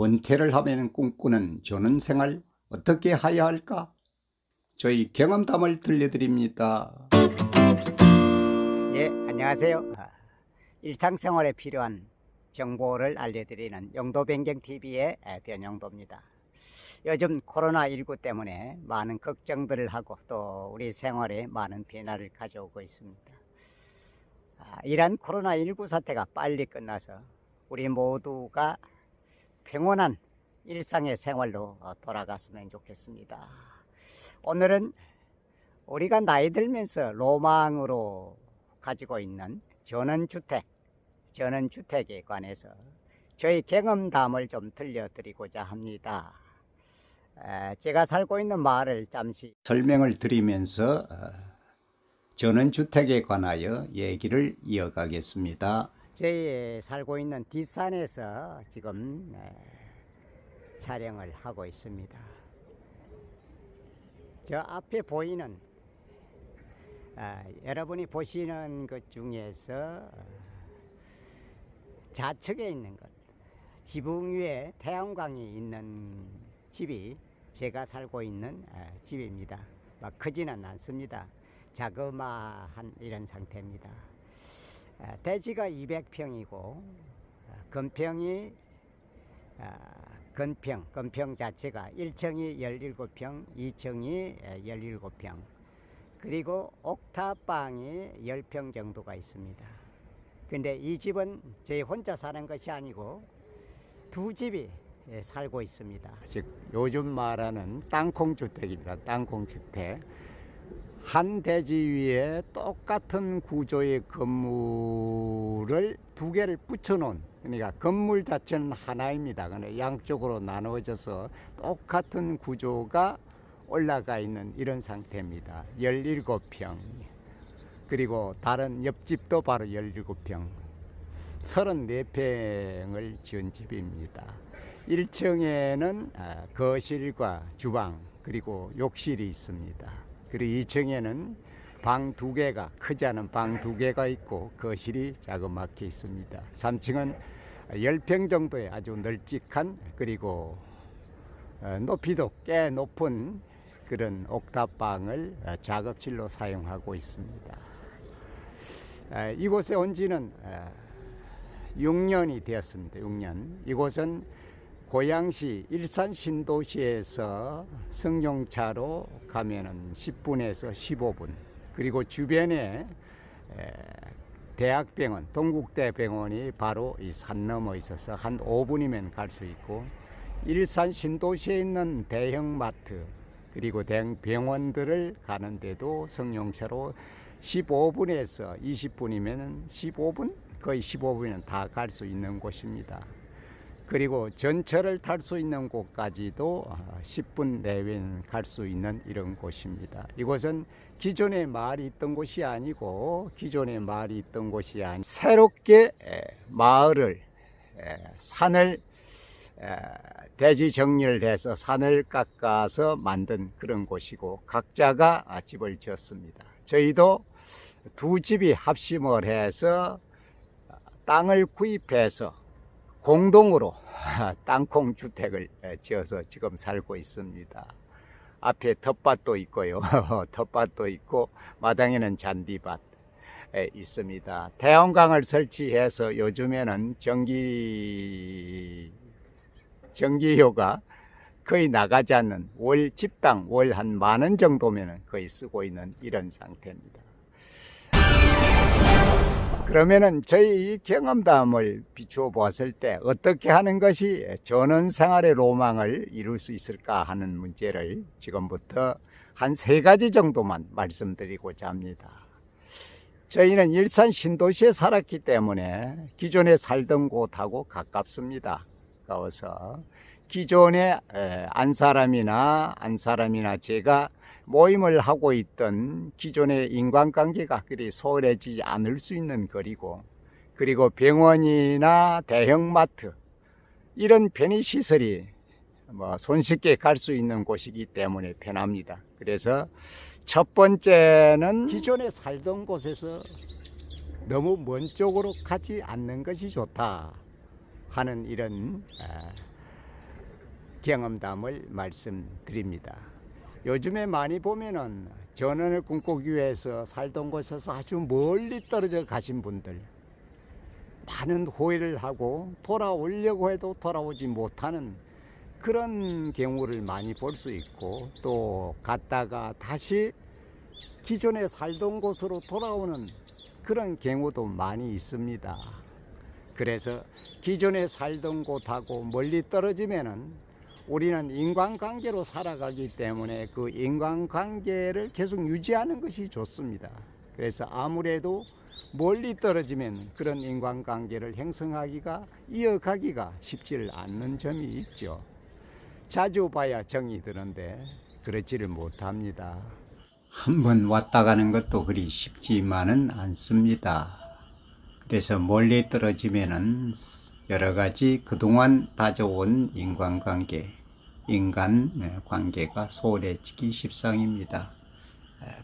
원태를 하면 꿈꾸는 저는 생활 어떻게 해야 할까? 저희 경험담을 들려드립니다. 예, 안녕하세요. 아, 일상생활에 필요한 정보를 알려드리는 영도변경TV의 변영도입니다. 요즘 코로나19 때문에 많은 걱정들을 하고 또 우리 생활에 많은 변화를 가져오고 있습니다. 아, 이러한 코로나19 사태가 빨리 끝나서 우리 모두가 평온한 일상의 생활로 어, 돌아갔으면 좋겠습니다. 오늘은 우리가 나이 들면서 로망으로 가지고 있는 전원주택, 전원주택에 관해서 저희 경험담을 좀 들려드리고자 합니다. 에, 제가 살고 있는 마을을 잠시 설명을 드리면서 어, 전원주택에 관하여 얘기를 이어가겠습니다. 저희 살고 있는 뒷산에서 지금 에, 촬영을 하고 있습니다. 저 앞에 보이는 아, 여러분이 보시는 것 중에서 좌측에 있는 것 지붕 위에 태양광이 있는 집이 제가 살고 있는 아, 집입니다. 막 크지는 않습니다. 자그마한 이런 상태입니다. 아, 대지가 200평이고 건평이 아, 건평, 건평 자체가 1층이 17평, 2층이 17평, 그리고 옥탑방이 10평 정도가 있습니다. 근데 이 집은 제 혼자 사는 것이 아니고 두 집이 예, 살고 있습니다. 즉 요즘 말하는 땅콩 주택입니다. 땅콩 주택. 한 대지 위에 똑같은 구조의 건물을 두 개를 붙여놓은 그러니까 건물 자체는 하나입니다. 근데 양쪽으로 나누어져서 똑같은 구조가 올라가 있는 이런 상태입니다. 17평. 그리고 다른 옆집도 바로 17평. 34평을 지은 집입니다. 1층에는 아, 거실과 주방 그리고 욕실이 있습니다. 그리고 2층에는 방 두 개가 크지 않은 방 두 개가 있고 거실이 자그맣게 있습니다. 3층은 10평 정도의 아주 널찍한 그리고 어, 높이도 꽤 높은 그런 옥탑방을 어, 작업실로 사용하고 있습니다. 아, 이곳에 온 지는 어, 6년이 되었습니다. 6년. 이곳은 고양시 일산 신도시에서 승용차로 가면은 10분에서 15분. 그리고 주변에 에, 대학병원, 동국대병원이 바로 이산 넘어 있어서 한 5분이면 갈 수 있고 일산 신도시에 있는 대형 마트 그리고 대형 병원들을 가는데도 승용차로 15분에서 20분이면 15분 거의 15분이면 다 갈 수 있는 곳입니다. 그리고 전철을 탈 수 있는 곳까지도 10분 내외는 갈 수 있는 이런 곳입니다. 이곳은 기존에 마을이 있던 곳이 아니고 기존에 마을이 있던 곳이 아니 새롭게 에, 마을을 에, 산을 에, 대지 정리를 해서 산을 깎아서 만든 그런 곳이고 각자가 아, 집을 지었습니다. 저희도 두 집이 합심을 해서 땅을 구입해서 공동으로 땅콩 주택을 지어서 지금 살고 있습니다. 앞에 텃밭도 있고요. 텃밭도 있고 마당에는 잔디밭 있습니다. 태양광을 설치해서 요즘에는 전기 전기료가 거의 나가지 않는 월 집당 월 한 만 원 정도면 거의 쓰고 있는 이런 상태입니다. 그러면은 저희 이 경험담을 비추어 보았을 때 어떻게 하는 것이 전원 생활의 로망을 이룰 수 있을까 하는 문제를 지금부터 한 세 가지 정도만 말씀드리고자 합니다. 저희는 일산 신도시에 살았기 때문에 기존에 살던 곳하고 가깝습니다. 가까워서 기존에 안 사람이나 안 사람이나 제가 모임을 하고 있던 기존의 인간관계가 그리 소홀해지지 않을 수 있는 거리고 그리고 병원이나 대형마트 이런 편의시설이 뭐 손쉽게 갈 수 있는 곳이기 때문에 편합니다. 그래서 첫 번째는 기존에 살던 곳에서 너무 먼 쪽으로 가지 않는 것이 좋다 하는 이런 경험담을 말씀드립니다. 요즘에 많이 보면은 전원을 꿈꾸기 위해서 살던 곳에서 아주 멀리 떨어져 가신 분들 많은 후회를 하고 돌아오려고 해도 돌아오지 못하는 그런 경우를 많이 볼 수 있고 또 갔다가 다시 기존에 살던 곳으로 돌아오는 그런 경우도 많이 있습니다. 그래서 기존에 살던 곳하고 멀리 떨어지면은 우리는 인간관계로 살아가기 때문에 그 인간관계를 계속 유지하는 것이 좋습니다. 그래서 아무래도 멀리 떨어지면 그런 인간관계를 형성하기가 이어가기가 쉽지를 않는 점이 있죠. 자주 봐야 정이 드는데 그렇지를 못합니다. 한 번 왔다 가는 것도 그리 쉽지만은 않습니다. 그래서 멀리 떨어지면은 여러 가지 그동안 다져온 인간관계, 인간 관계가 소홀해지기 십상입니다.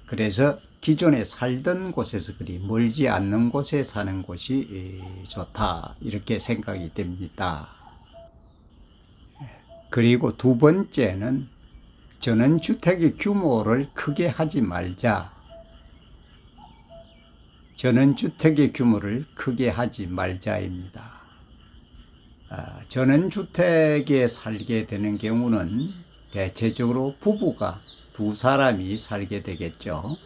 그래서 기존에 살던 곳에서 그리 멀지 않는 곳에 사는 곳이 좋다 이렇게 생각이 됩니다. 그리고 두 번째는 전원주택의 규모를 크게 하지 말자. 전원주택의 규모를 크게 하지 말자입니다. 아, 전원주택에 살게 되는 경우는 대체적으로 부부가 두 사람이 살게 되겠죠.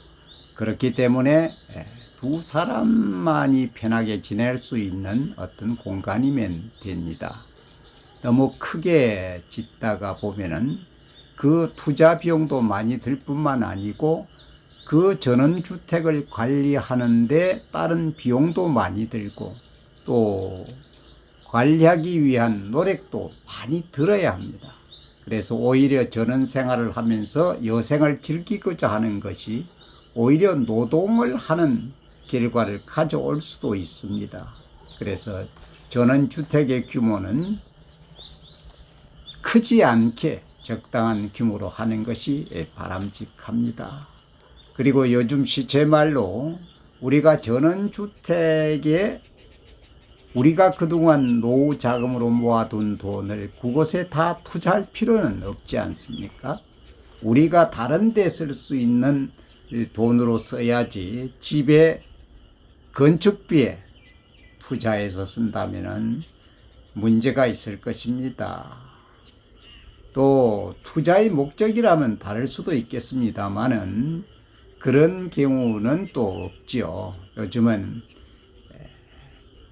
그렇기 때문에 에, 두 사람만이 편하게 지낼 수 있는 어떤 공간이면 됩니다. 너무 크게 짓다가 보면은 그 투자 비용도 많이 들 뿐만 아니고 그 전원주택을 관리하는데 따른 비용도 많이 들고 또 관리하기 위한 노력도 많이 들어야 합니다. 그래서 오히려 전원 생활을 하면서 여생을 즐기고자 하는 것이 오히려 노동을 하는 결과를 가져올 수도 있습니다. 그래서 전원 주택의 규모는 크지 않게 적당한 규모로 하는 것이 바람직합니다. 그리고 요즘 시체 말로 우리가 전원주택에 우리가 그동안 노후 자금으로 모아둔 돈을 그곳에 다 투자할 필요는 없지 않습니까? 우리가 다른 데 쓸 수 있는 돈으로 써야지 집에 건축비에 투자해서 쓴다면 문제가 있을 것입니다. 또 투자의 목적이라면 다를 수도 있겠습니다만은 그런 경우는 또 없지요. 요즘은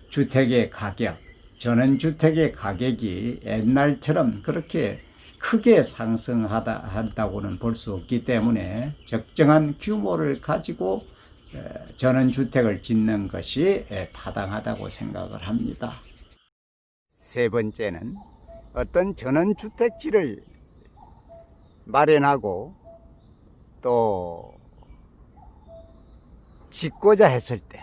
주택의 가격, 전원주택의 가격이 옛날처럼 그렇게 크게 상승하다 한다고는 볼 수 없기 때문에 적정한 규모를 가지고 전원주택을 짓는 것이 타당하다고 생각을 합니다. 세 번째는 어떤 전원주택지를 마련하고 또 짓고자 했을 때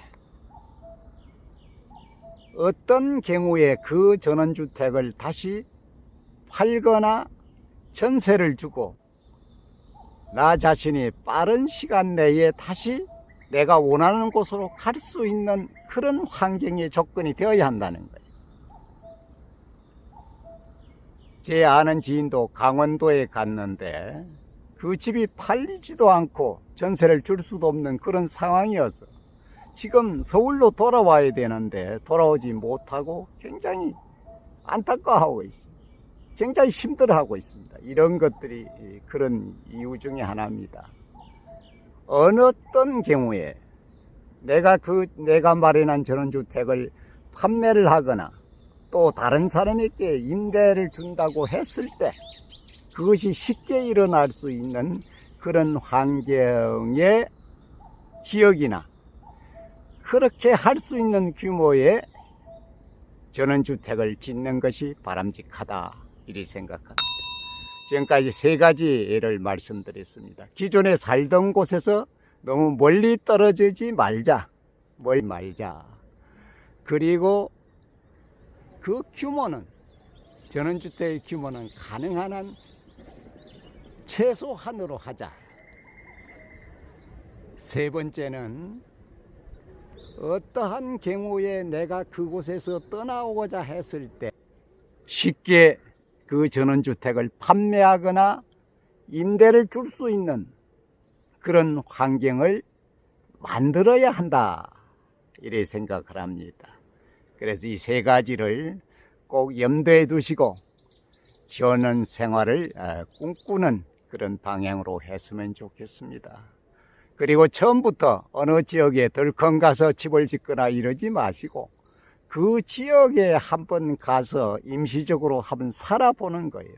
어떤 경우에 그 전원주택을 다시 팔거나 전세를 주고 나 자신이 빠른 시간 내에 다시 내가 원하는 곳으로 갈 수 있는 그런 환경의 조건이 되어야 한다는 거예요. 제 아는 지인도 강원도에 갔는데 그 집이 팔리지도 않고 전세를 줄 수도 없는 그런 상황이어서 지금 서울로 돌아와야 되는데 돌아오지 못하고 굉장히 안타까워하고 있습니다. 굉장히 힘들어하고 있습니다. 이런 것들이 그런 이유 중에 하나입니다. 어느 어떤 경우에 내가 그 내가 마련한 전원주택을 판매를 하거나 또 다른 사람에게 임대를 준다고 했을 때 그것이 쉽게 일어날 수 있는 그런 환경의 지역이나 그렇게 할 수 있는 규모의 전원주택을 짓는 것이 바람직하다 이리 생각합니다. 지금까지 세 가지 예를 말씀드렸습니다. 기존에 살던 곳에서 너무 멀리 떨어지지 말자. 멀 말자. 그리고 그 규모는 전원주택의 규모는 가능한 한 최소한으로 하자. 세 번째는 어떠한 경우에 내가 그곳에서 떠나오고자 했을 때 쉽게 그 전원주택을 판매하거나 임대를 줄 수 있는 그런 환경을 만들어야 한다. 이래 생각을 합니다. 그래서 이 세 가지를 꼭 염두에 두시고 전원 생활을 어, 꿈꾸는 그런 방향으로 했으면 좋겠습니다. 그리고 처음부터 어느 지역에 덜컹 가서 집을 짓거나 이러지 마시고 그 지역에 한번 가서 임시적으로 한번 살아보는 거예요.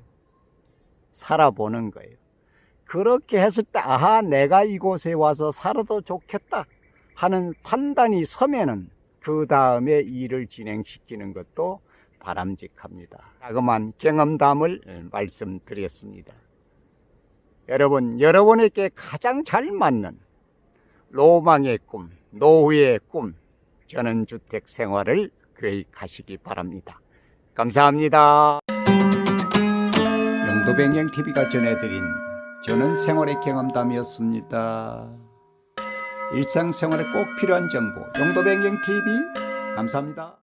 살아보는 거예요. 그렇게 했을 때, 아하, 내가 이곳에 와서 살아도 좋겠다 하는 판단이 서면은 그 다음에 일을 진행시키는 것도 바람직합니다. 자그만 경험담을 말씀드렸습니다. 여러분, 여러분에게 가장 잘 맞는 로망의 꿈, 노후의 꿈, 전원주택 생활을 계획하시기 바랍니다. 감사합니다. 영도뱅행 TV가 전해드린 저는 생활의 경험담이었습니다. 일상생활에 꼭 필요한 정보 영도뱅행 TV 감사합니다.